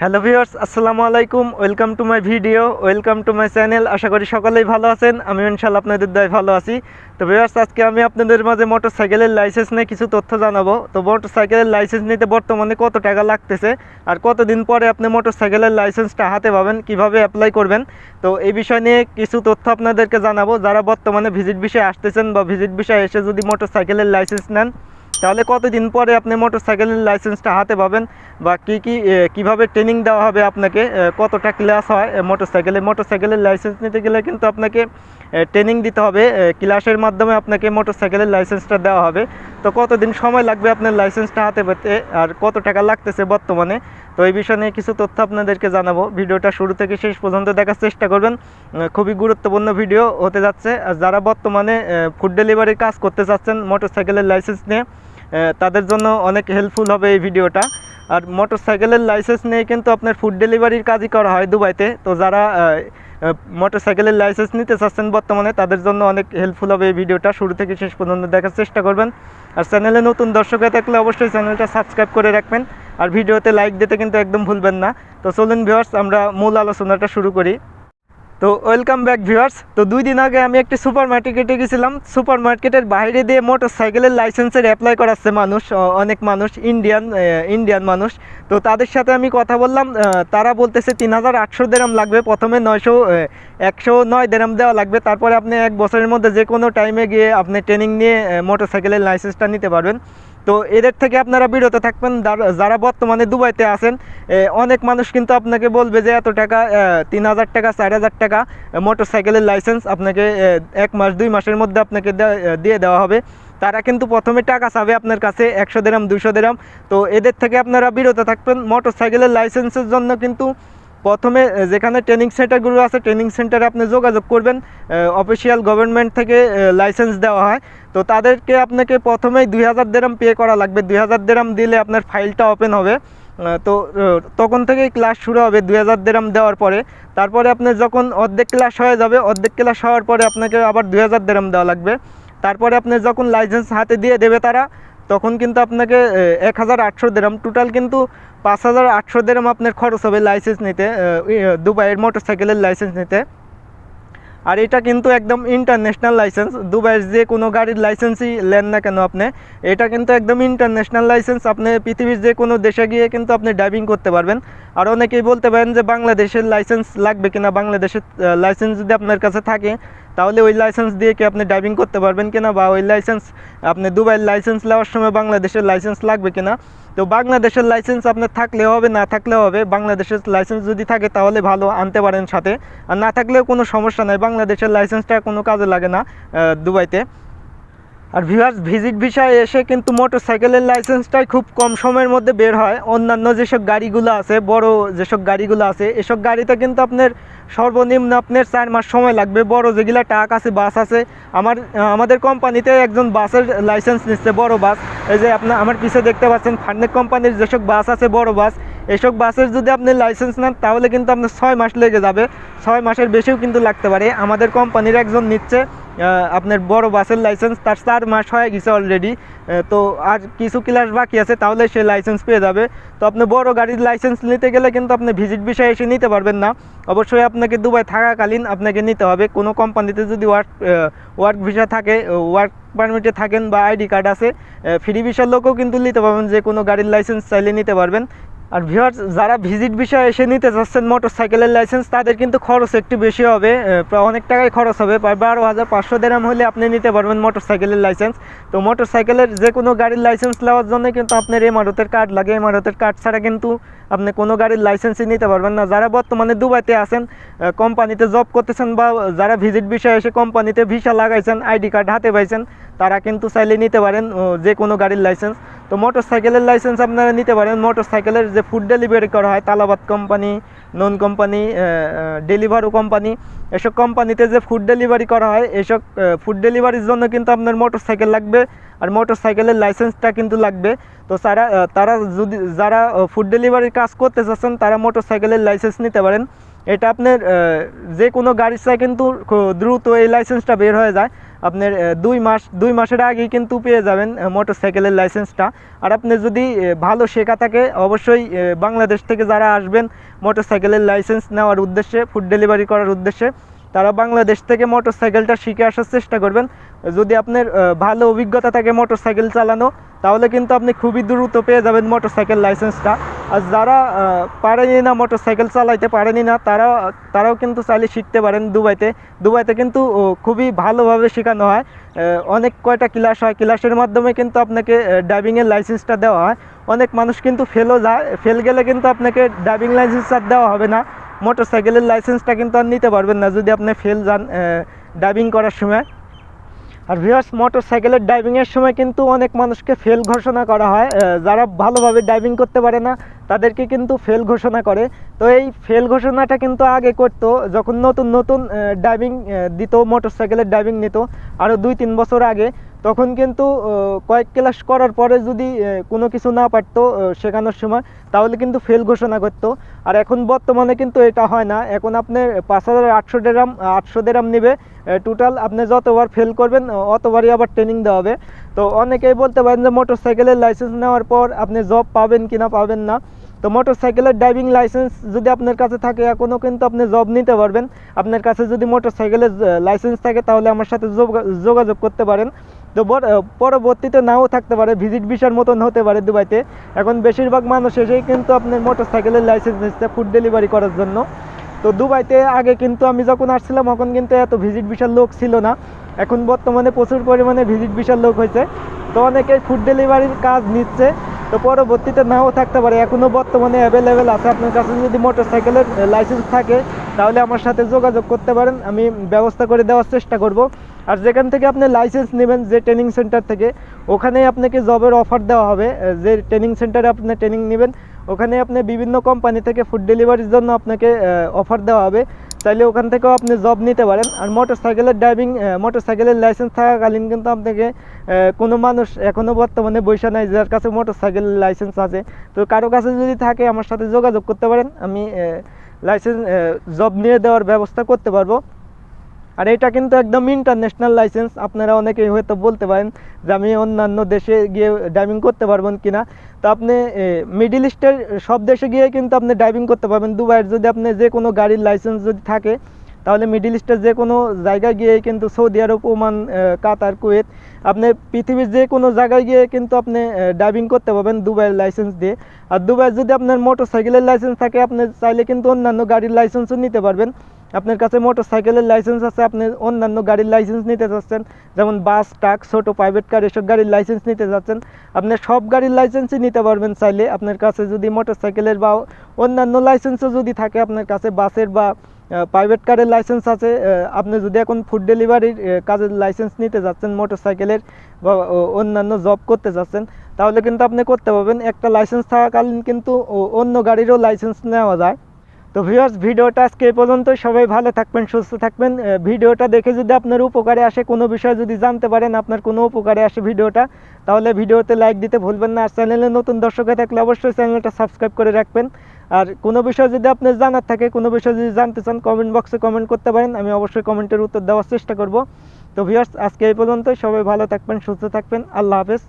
Hello viewers, আসসালামু আলাইকুম, welcome to my video, welcome to my channel, আশা করি সকলেই ভালো আছেন, আমি ইনশাল্লাহ আপনাদের দয় ভালো আছি। তো ভিউয়ার্স, আজকে আমি আপনাদের মাঝে মোটর সাইকেলের লাইসেন্স নিয়ে কিছু তথ্য জানাব। তো মোটর সাইকেলের লাইসেন্স নিতে বর্তমানে কত টাকা লাগতেছে আর কতদিন পরে আপনি মোটর সাইকেলের লাইসেন্সটা হাতে পাবেন, কীভাবে অ্যাপ্লাই করবেন? তো এই বিষয় নিয়ে কিছু তথ্য আপনাদেরকে জানাব। যারা বর্তমানে ভিজিট বিষয়ে আসতেছেন বা ভিজিট বিষয়ে এসে যদি মোটর সাইকেলের লাইসেন্স নেন তাহলে কতদিন পরে আপনি মোটর সাইকেলের লাইসেন্সটা হাতে পাবেন? বা কী কী কীভাবে ট্রেনিং দেওয়া হবে আপনাকে? কতটা ক্লাস হয় মোটর সাইকেলে মোটর সাইকেলের লাইসেন্স নিতে গেলে কিন্তু আপনাকে ট্রেনিং দিতে হবে। ক্লাসের মাধ্যমে আপনাকে মোটর সাইকেলের লাইসেন্সটা দেওয়া হবে। তো কতদিন সময় লাগবে আপনার লাইসেন্সটা হাতে পেতে? আর কত টাকা লাগতেছে বর্তমানে? তো এই বিষয় নিয়ে কিছু তথ্য আপনাদেরকে জানাব। ভিডিওটা শুরু থেকে শেষ পর্যন্ত দেখার চেষ্টা করবেন। খুবই গুরুত্বপূর্ণ ভিডিও হতে যাচ্ছে। আর যারা বর্তমানে ফুড ডেলিভারির কাজ করতে চাচ্ছেন মোটর সাইকেলের লাইসেন্স নিয়ে তাদের জন্য অনেক হেল্পফুল হবে এই ভিডিওটা। আর মোটর সাইকেলের লাইসেন্স নিয়ে কিন্তু আপনার ফুড ডেলিভারির কাজই করা হয় দুবাইতে। তো যারা মোটর সাইকেলের লাইসেন্স নিতে চাচ্ছেন বর্তমানে, তাদের জন্য অনেক হেল্পফুল হবে এই ভিডিওটা। শুরু থেকে শেষ পর্যন্ত দেখার চেষ্টা করবেন। আর চ্যানেলে নতুন দর্শক হয়ে থাকলে অবশ্যই চ্যানেলটা সাবস্ক্রাইব করে রাখবেন। আর ভিডিওতে লাইক দিতে কিন্তু একদম ভুলবেন না। তো চলুন ভিউয়ার্স আমরা মূল আলোচনাটা শুরু করি। তো ওয়েলকাম ব্যাক ভিউয়ার্স তো দুই দিন আগে আমি একটি সুপার মার্কেটে গেছিলাম। সুপার মার্কেটের বাইরে দিয়ে মোটর সাইকেলের লাইসেন্সের অ্যাপ্লাই করাচ্ছে মানুষ অনেক মানুষ ইন্ডিয়ান ইন্ডিয়ান মানুষ। তো তাদের সাথে আমি কথা বললাম তারা বলতেছে তিন হাজার আটশো দেরাম লাগবে, প্রথমে নয়শো একশো নয় দেরাম দেওয়া লাগবে। তারপরে আপনি এক বছরের মধ্যে যে কোনো টাইমে গিয়ে আপনি ট্রেনিং নিয়ে মোটর সাইকেলের লাইসেন্সটা নিতে পারবেন। তো এদের থেকে আপনারা বিরত থাকবেন। যারা- বর্তমানে দুবাইতে আছেন অনেক মানুষ কিন্তু আপনাকে বলবে যে, এত টাকা তিন হাজার টাকা, চার হাজার টাকা মোটর সাইকেলের লাইসেন্স আপনাকে এক মাস, দুই মাসের মধ্যে আপনাকে দিয়ে দেওয়া হবে। তারা কিন্তু প্রথমে টাকা চাবে আপনার কাছে, একশো দেরাম দুশো দেরাম তো এদের থেকে আপনারা বিরত থাকবেন। মোটর সাইকেলের লাইসেন্সের জন্য কিন্তু প্রথমে যেখানে ট্রেনিং সেন্টারগুলো আছে ট্রেনিং সেন্টারে আপনি যোগাযোগ করবেন অফিসিয়াল গভর্নমেন্ট থেকে লাইসেন্স দেওয়া হয়। তো তাদেরকে আপনাকে প্রথমেই দুই হাজার দেরাম পে করা লাগবে। দুই হাজার দেরাম দিলে আপনার ফাইলটা ওপেন হবে। তো তখন থেকেই ক্লাস শুরু হবে দুই হাজার দেরাম দেওয়ার পরে। তারপরে আপনার যখন অর্ধেক ক্লাস হয়ে যাবে, অর্ধেক ক্লাস হওয়ার পরে আপনাকে আবার দুই হাজার দেরাম দেওয়া লাগবে। তারপরে আপনার যখন লাইসেন্স হাতে দিয়ে দেবে তারা তখন কিন্তু আপনাকে এক হাজার আটশো দেরাম। টোটাল কিন্তু পাঁচ হাজার আটশো দেরাম আপনার খরচ হবে লাইসেন্স নিতে দুবাইয়ের মোটর সাইকেলের লাইসেন্স নিতে। আর এটা কিন্তু একদম ইন্টারন্যাশনাল লাইসেন্স দুবাইয়ের যে কোনো গাড়ির লাইসেন্সই নেন না কেন আপনি, এটা কিন্তু একদম ইন্টারন্যাশনাল লাইসেন্স আপনি পৃথিবীর যে কোনো দেশে গিয়ে কিন্তু আপনি ড্রাইভিং করতে পারবেন। আর অনেকেই বলতে পারেন যে বাংলাদেশের লাইসেন্স লাগবে কিনা, বাংলাদেশের লাইসেন্স যদি আপনার কাছে থাকে তাহলে ওই লাইসেন্স দিয়ে কি আপনি ড্রাইভিং করতে পারবেন কিনা বা ওই লাইসেন্স আপনি দুবাইয়ের লাইসেন্স নেওয়ার সময় বাংলাদেশের লাইসেন্স লাগবে কিনা? তো বাংলাদেশের লাইসেন্স আপনার থাকলে হবে, না থাকলে হবে, বাংলাদেশের লাইসেন্স যদি থাকে তাহলে ভালো, আনতে পারেন সাথে। আর না থাকলেও কোনো সমস্যা নাই, বাংলাদেশের লাইসেন্সটা কোনো কাজে লাগে না দুবাইতে। আর ভিভার্স ভিজিট বিষয়ে এসে কিন্তু মোটর সাইকেলের লাইসেন্সটাই খুব কম সময়ের মধ্যে বের হয়। অন্যান্য যেসব গাড়িগুলো আছে, বড় যেসব গাড়িগুলো আছে, এসব গাড়িতে কিন্তু আপনার সর্বনিম্ন আপনার চার মাস সময় লাগবে। বড় যেগুলো ট্রাক আছে বাস আছে, আমার, আমাদের কোম্পানিতে একজন বাসের লাইসেন্স নিচ্ছে, বড় বাস এই যে আপনার আমার পিছে দেখতে পাচ্ছেন ফান্ডেক কোম্পানির যেসব বাস আছে, বড় বাস এসব বাসের যদি আপনি লাইসেন্স নেন, তাহলে কিন্তু আপনার ছয় মাস লেগে যাবে। ছয় মাসের বেশিও কিন্তু লাগতে পারে। আমাদের কোম্পানির একজন নিচ্ছে আপনার বড় বাসের লাইসেন্স তার চার মাস হয়ে গেছে অলরেডি তো আর কিছু ক্লাস বাকি আছে, তাহলে সে লাইসেন্স পেয়ে যাবে। তো আপনি বড় গাড়ির লাইসেন্স নিতে গেলে কিন্তু আপনি ভিজিট বিষয়ে এসে নিতে পারবেন না। অবশ্যই আপনাকে দুবাই থাকাকালীন আপনাকে নিতে হবে। কোনো কোম্পানিতে যদি ওয়ার্ক ওয়ার্ক ভিসা থাকে ওয়ার্ক পারমিটে থাকেন বা আইডি কার্ড আছে ফ্রি ভিসার লোকও কিন্তু নিতে পারবেন। যে কোনো গাড়ির লাইসেন্স চাইলে নিতে পারবেন। আর ভিউয়ার্স যারা ভিজিট বিষয়ে এসে নিতে চাচ্ছেন মোটর সাইকেলের লাইসেন্স তাদের কিন্তু খরচ একটু বেশি হবে প্রায় অনেক টাকায় খরচ হবে, প্রায় বারো হাজার পাঁচশো দেরাম হলে আপনি নিতে পারবেন মোটরসাইকেলের লাইসেন্স তো মোটর সাইকেলের যে কোনো গাড়ির লাইসেন্স নেওয়ার জন্য কিন্তু আপনার এমারতের কার্ড লাগে, এমারতের কার্ড ছাড়া কিন্তু আপনি কোনো গাড়ির লাইসেন্সই নিতে পারবেন না। যারা বর্তমানে দুবাইতে আছেন কোম্পানিতে জব করতেছেন বা যারা ভিজিট বিষয়ে এসে কোম্পানিতে ভিসা লাগাইছেন আইডি কার্ড হাতে পাইছেন, তারা কিন্তু চাইলে নিতে পারেন যে কোনো গাড়ির লাইসেন্স তো মোটর সাইকেলের লাইসেন্স আপনারা নিতে পারেন। মোটর সাইকেলের যে ফুড ডেলিভারি করা হয়, Talabat company Noon company Deliveroo company এসব কোম্পানিতে যে ফুড ডেলিভারি করা হয়, এসব ফুড ডেলিভারির জন্য কিন্তু আপনার মোটর সাইকেল লাগবে আর মোটর সাইকেলের লাইসেন্সটা কিন্তু লাগবে। তো তারা তারা যদি, যারা ফুড ডেলিভারির কাজ করতে চাচ্ছেন, তারা মোটর সাইকেলের লাইসেন্স নিতে পারেন। এটা আপনার যে কোনো গাড়ির চাই কিন্তু দ্রুত এই লাইসেন্সটা বের হয়ে যায়। আপনার দুই মাস, দুই মাসের আগেই কিন্তু পেয়ে যাবেন মোটর সাইকেলের লাইসেন্সটা আর আপনি যদি ভালো শেখা থাকে, অবশ্যই বাংলাদেশ থেকে যারা আসবেন মোটর সাইকেলের লাইসেন্স নেওয়ার উদ্দেশ্যে ফুড ডেলিভারি করার উদ্দেশ্যে, তারা বাংলাদেশ থেকে মোটর সাইকেলটা শিখে আসার চেষ্টা করবেন। যদি আপনার ভালো অভিজ্ঞতা থাকে মোটর সাইকেল চালানো, তাহলে কিন্তু আপনি খুবই দ্রুত পেয়ে যাবেন মোটর সাইকেল লাইসেন্সটা আর যারা পারেনি না মোটর সাইকেল চালাইতে পারেনি না, তারা, তারাও কিন্তু চাইলে শিখতে পারেন দুবাইতে। দুবাইতে কিন্তু খুবই ভালোভাবে শেখানো হয়। অনেক কয়টা ক্লাস হয়। ক্লাসের মাধ্যমে কিন্তু আপনাকে ড্রাইভিংয়ের লাইসেন্সটা দেওয়া হয়। অনেক মানুষ কিন্তু ফেলও যায়। ফেল গেলে কিন্তু আপনাকে ড্রাইভিং লাইসেন্স আর দেওয়া হবে না। মোটর সাইকেলের লাইসেন্সটা কিন্তু আর নিতে পারবেন না যদি আপনি ফেল যান ড্রাইভিং করার সময়। আর ভিউয়ার্স মোটর সাইকেলের ড্রাইভিংয়ের সময় কিন্তু অনেক মানুষকে ফেল ঘোষণা করা হয়। যারা ভালোভাবে ড্রাইভিং করতে পারে না, তাদেরকে কিন্তু ফেল ঘোষণা করে। তো এই ফেল ঘোষণাটা কিন্তু আগে করত, যখন নতুন নতুন ড্রাইভিং দিত মোটর সাইকেলের ড্রাইভিং নিত। আরও দুই তিন বছর আগে তখন কিন্তু কয়েক ক্লাস করার পরে যদি কোনো কিছু না পারতো শেখানোর সময়, তাহলে কিন্তু ফেল ঘোষণা করতো। আর এখন বর্তমানে কিন্তু এটা হয় না। এখন আপনার পাঁচ হাজার আটশো ডেরাম আটশো ডেরাম নেবে। টোটাল আপনি যতবার ফেল করবেন অতবারই আবার ট্রেনিং দেওয়া হবে। তো অনেকেই বলতে পারেন যে মোটর সাইকেলের লাইসেন্স নেওয়ার পর আপনি জব পাবেন কি না পাবেন না? তো মোটর সাইকেলের ড্রাইভিং লাইসেন্স যদি আপনার কাছে থাকে, এখনও কিন্তু আপনি জব নিতে পারবেন। আপনার কাছে যদি মোটর সাইকেলের লাইসেন্স থাকে, তাহলে আমার সাথে যোগা- যোগাযোগ করতে পারেন। তো পরবর্তীতে নাও থাকতে পারে ভিজিট ভিসার মতন হতে পারে দুবাইতে। এখন বেশিরভাগ মানুষ এসেই কিন্তু আপনার মোটর সাইকেলের লাইসেন্স নিচ্ছে ফুড ডেলিভারি করার জন্য। তো দুবাইতে আগে কিন্তু আমি যখন আসছিলাম তখন কিন্তু এত ভিজিট ভিসার লোক ছিল না। এখন বর্তমানে প্রচুর পরিমাণে ভিজিট ভিসার লোক হয়েছে। তো অনেকেই ফুড ডেলিভারির কাজ নিচ্ছে। তো পরবর্তীতে নাও থাকতে পারে। এখনও বর্তমানে অ্যাভেলেবেল আছে। আপনার কাছে যদি মোটর সাইকেলের লাইসেন্স থাকে, তাহলে আমার সাথে যোগাযোগ করতে পারেন। আমি ব্যবস্থা করে দেওয়ার চেষ্টা করব। আর যেখান থেকে আপনি লাইসেন্স নেবেন যে ট্রেনিং সেন্টার থেকে, ওখানেই আপনাকে জবের অফার দেওয়া হবে। যে ট্রেনিং সেন্টারে আপনি ট্রেনিং নেবেন, ওখানে আপনি বিভিন্ন কোম্পানি থেকে ফুড ডেলিভারির জন্য আপনাকে অফার দেওয়া হবে। চাইলে ওখান থেকেও আপনি জব নিতে পারেন। আর মোটর সাইকেলের ড্রাইভিং মোটর সাইকেলের লাইসেন্স থাকাকালীন কিন্তু আপনাকে কোনো মানুষ এখনও বর্তমানে বৈশা নাই যার কাছে মোটর সাইকেলের লাইসেন্স আছে। তো কারও কাছে যদি থাকে, আমার সাথে যোগাযোগ করতে পারেন। আমি লাইসেন্স জব নিয়ে দেওয়ার ব্যবস্থা করতে পারব। আর এটা কিন্তু একদম ইন্টারন্যাশনাল লাইসেন্স আপনারা অনেকেই হয়তো বলতে পারেন যে আমি অন্যান্য দেশে গিয়ে ড্রাইভিং করতে পারবেন কিনা। তো আপনি মিডিল ইস্টের সব দেশে গিয়ে কিন্তু আপনি ড্রাইভিং করতে পারবেন। দুবাইয়ের যদি আপনি যে কোনো গাড়ির লাইসেন্স যদি থাকে, তাহলে মিডিল ইস্টের যে কোনো জায়গায় গিয়ে কিন্তু Saudi Arab, Oman Qatar, Kuwait, আপনি পৃথিবীর যে কোনো জায়গায় গিয়ে কিন্তু আপনি ড্রাইভিং করতে পারবেন দুবাইয়ের লাইসেন্স দিয়ে। আর দুবাইয়ের যদি আপনার মোটর সাইকেলের লাইসেন্স থাকে, আপনি চাইলে কিন্তু অন্যান্য গাড়ির লাইসেন্সও নিতে পারবেন। আপনার কাছে মোটর সাইকেলের লাইসেন্স আছে, আপনি অন্যান্য গাড়ির লাইসেন্স নিতে চাচ্ছেন যেমন বাস ট্রাক ছোটো প্রাইভেট কার এসব গাড়ির লাইসেন্স নিতে চাচ্ছেন আপনি সব গাড়ির লাইসেন্সই নিতে পারবেন চাইলে। আপনার কাছে যদি মোটর সাইকেলের বা অন্যান্য লাইসেন্সও যদি থাকে, আপনার কাছে বাসের বা প্রাইভেট কারের লাইসেন্স আছে আপনি যদি এখন ফুড ডেলিভারির কাজের লাইসেন্স নিতে যাচ্ছেন মোটর সাইকেলের বা অন্যান্য জব করতে যাচ্ছেন, তাহলে কিন্তু আপনি করতে পারবেন। একটা লাইসেন্স থাকাকালীন কিন্তু অন্য গাড়িরও লাইসেন্স নেওয়া যায়। তো ভিউয়ার্স ভিডিওটা আজকে এই পর্যন্ত সবাই ভালো থাকবেন, সুস্থ থাকবেন। ভিডিওটা দেখে যদি আপনার উপকারে আসে, কোনো বিষয় যদি জানতে পারেন, আপনার কোনো উপকারে আসে ভিডিওটা, তাহলে ভিডিওতে লাইক দিতে ভুলবেন না। আর চ্যানেলে নতুন দর্শক হয়ে থাকলে অবশ্যই চ্যানেলটা সাবস্ক্রাইব করে রাখবেন। আর কোনো বিষয় যদি আপনার জানার থাকে, কোনো বিষয় যদি জানতে চান কমেন্ট বক্সে কমেন্ট করতে পারেন। আমি অবশ্যই কমেন্টের উত্তর দেওয়ার চেষ্টা করব। তো ভিউয়ার্স আজকে এই পর্যন্ত সবাই ভালো থাকবেন, সুস্থ থাকবেন। আল্লাহ হাফেজ।